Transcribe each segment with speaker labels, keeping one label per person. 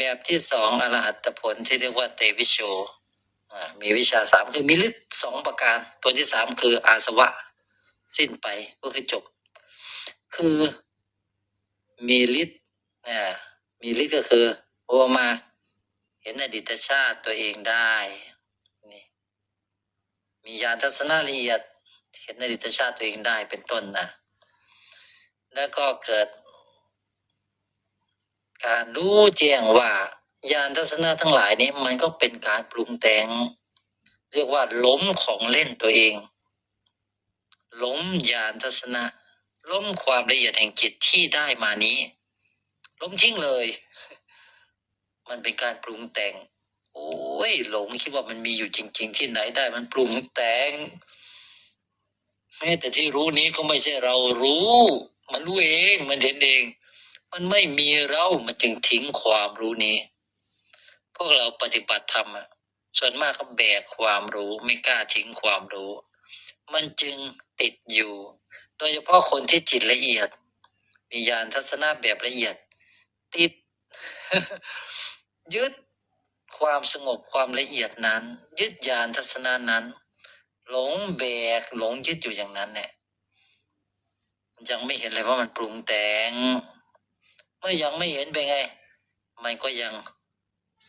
Speaker 1: แบบที่สองอรหัตผลที่เรียกว่าเตวิโชมีวิชาสามคือมีฤทธิ์สองประการ ตัวที่สามคืออาสวะ สิ้นไปก็คือจบ คือมีฤทธิ์อ่ามีฤทธิ์ก็คือโอมาเห็นอดีตชาติตัวเองได้นี่มีญาณทัศนะละเอียด เห็นอดีตชาติตัวเองได้เป็นต้นนะแล้วก็เกิด การรู้แจ้งว่าญาณทัศนะทั้งหลายนี้มันก็เป็นการปรุงแต่ง เรียกว่าล้มของเล่นตัวเอง ล้มญาณทัศนะ ล้มความละเอียดแห่งจิตที่ได้มานี้ ล้มทิ้งเลย มันเป็นการปรุงแต่ง โอ้ยหลงคิดว่ามันมีอยู่จริง ๆ ที่ไหนได้มันปรุงแต่งแม้แต่ที่รู้นี้ก็ไม่ใช่เรารู้ มันรู้เองมันเห็นเอง มันไม่มีเรามันจึงทิ้งความรู้นี้ พวกเราปฏิบัติธรรมอะส่วนมากก็แบกความรู้ไม่กล้าทิ้งความรู้ มันจึงติดอยู่ โดยเฉพาะคนที่จิตละเอียด มีญาณทัศนะแบบละเอียด ติด ยึดความสงบความละเอียดนั้น ยึดญาณทัศนะนั้น หลงแบกหลงยึดอยู่อย่างนั้นเนี่ยยังไม่เห็นเลยว่ามันปรุงแต่ง เมื่อยังไม่เห็นเป็นไง มันก็ยัง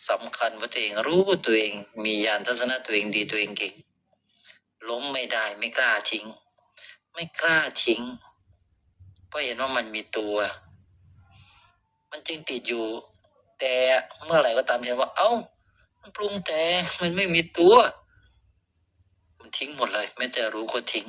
Speaker 1: สำคัญว่าตัวเองรู้ตัวเอง มีญาณทัศนะตัวเองดีตัวเองเก่งล้มไม่ได้ไม่กล้าทิ้ง ไม่กล้าทิ้ง เพราะเห็นว่ามันมีตัว มันจึงติดอยู่ แต่เมื่อไหร่ก็ตามที่เห็นว่า เอ้า มันปรุงแต่มันไม่มีตัว มันทิ้งหมดเลยแม้จะรู้ก็ทิ้ง